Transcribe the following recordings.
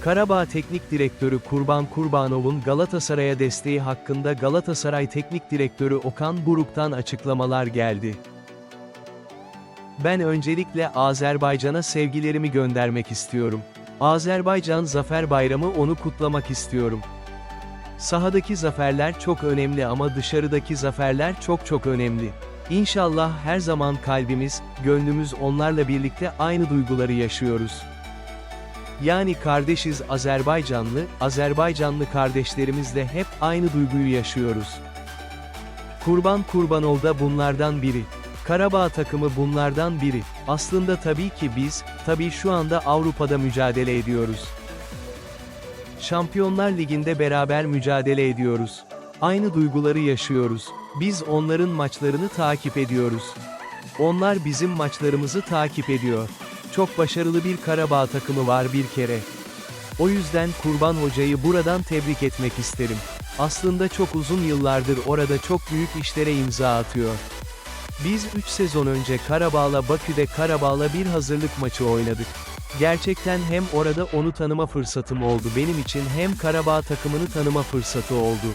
Karabağ Teknik Direktörü Kurban Kurbanov'un Galatasaray'a desteği hakkında Galatasaray Teknik Direktörü Okan Buruk'tan açıklamalar geldi. Ben öncelikle Azerbaycan'a sevgilerimi göndermek istiyorum. Azerbaycan Zafer Bayramı onu kutlamak istiyorum. Sahadaki zaferler çok önemli ama dışarıdaki zaferler çok çok önemli. İnşallah her zaman kalbimiz, gönlümüz onlarla birlikte aynı duyguları yaşıyoruz. Yani kardeşiz Azerbaycanlı, Azerbaycanlı kardeşlerimizle hep aynı duyguyu yaşıyoruz. Kurban Kurbanov da bunlardan biri. Karabağ takımı bunlardan biri. Aslında tabii ki biz, tabii şu anda Avrupa'da mücadele ediyoruz. Şampiyonlar Ligi'nde beraber mücadele ediyoruz. Aynı duyguları yaşıyoruz. Biz onların maçlarını takip ediyoruz. Onlar bizim maçlarımızı takip ediyor. Çok başarılı bir Karabağ takımı var bir kere. O yüzden Kurban Hoca'yı buradan tebrik etmek isterim. Aslında çok uzun yıllardır orada çok büyük işlere imza atıyor. Biz 3 sezon önce Karabağ'la Bakü'de Karabağ'la bir hazırlık maçı oynadık. Gerçekten hem orada onu tanıma fırsatım oldu benim için hem Karabağ takımını tanıma fırsatı oldu.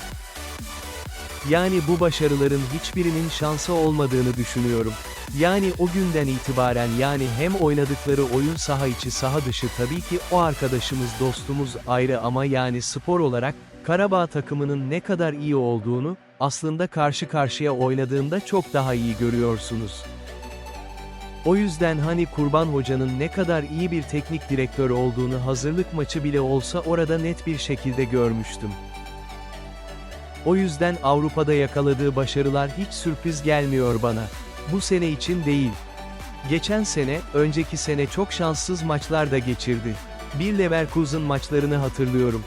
Yani bu başarıların hiçbirinin şansı olmadığını düşünüyorum. Yani o günden itibaren yani hem oynadıkları oyun saha içi saha dışı tabii ki o arkadaşımız dostumuz ayrı ama yani spor olarak, Karabağ takımının ne kadar iyi olduğunu, aslında karşı karşıya oynadığında çok daha iyi görüyorsunuz. O yüzden hani Kurban Hoca'nın ne kadar iyi bir teknik direktör olduğunu hazırlık maçı bile olsa orada net bir şekilde görmüştüm. O yüzden Avrupa'da yakaladığı başarılar hiç sürpriz gelmiyor bana. Bu sene için değil. Geçen sene, önceki sene çok şanssız maçlar da geçirdi. Bir Leverkusen maçlarını hatırlıyorum.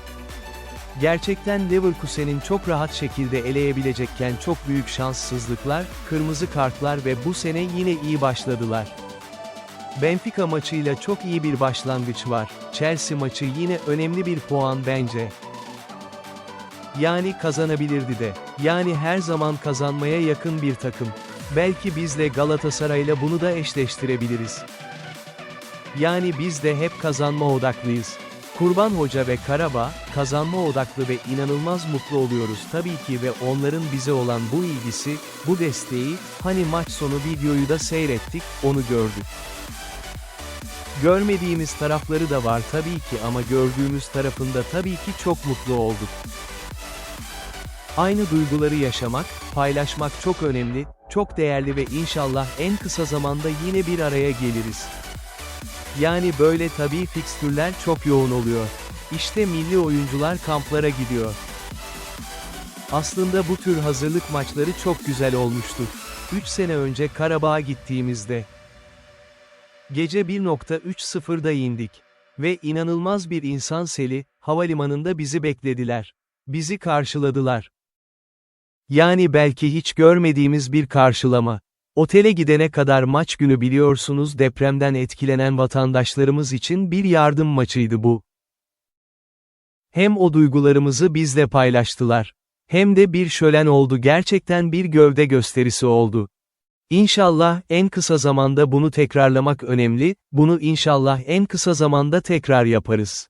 Gerçekten Leverkusen'in çok rahat şekilde eleyebilecekken çok büyük şanssızlıklar, kırmızı kartlar ve bu sene yine iyi başladılar. Benfica maçıyla çok iyi bir başlangıç var. Chelsea maçı yine önemli bir puan bence. Yani kazanabilirdi de. Yani her zaman kazanmaya yakın bir takım. Belki bizle Galatasaray'la bunu da eşleştirebiliriz. Yani biz de hep kazanma odaklıyız. Kurban Hoca ve Karabağ, kazanma odaklı ve inanılmaz mutlu oluyoruz tabii ki ve onların bize olan bu ilgisi, bu desteği, hani maç sonu videoyu da seyrettik, onu gördük. Görmediğimiz tarafları da var tabii ki ama gördüğümüz tarafında tabii ki çok mutlu olduk. Aynı duyguları yaşamak, paylaşmak çok önemli, çok değerli ve inşallah en kısa zamanda yine bir araya geliriz. Yani böyle tabii fikstürler çok yoğun oluyor. İşte milli oyuncular kamplara gidiyor. Aslında bu tür hazırlık maçları çok güzel olmuştu. 3 sene önce Karabağ'a gittiğimizde. Gece 1.30'da indik. Ve inanılmaz bir insan seli, havalimanında bizi beklediler. Bizi karşıladılar. Yani belki hiç görmediğimiz bir karşılama. Otele gidene kadar maç günü biliyorsunuz depremden etkilenen vatandaşlarımız için bir yardım maçıydı bu. Hem o duygularımızı bizle paylaştılar. Hem de bir şölen oldu gerçekten bir gövde gösterisi oldu. İnşallah en kısa zamanda bunu tekrarlamak önemli, bunu inşallah en kısa zamanda tekrar yaparız.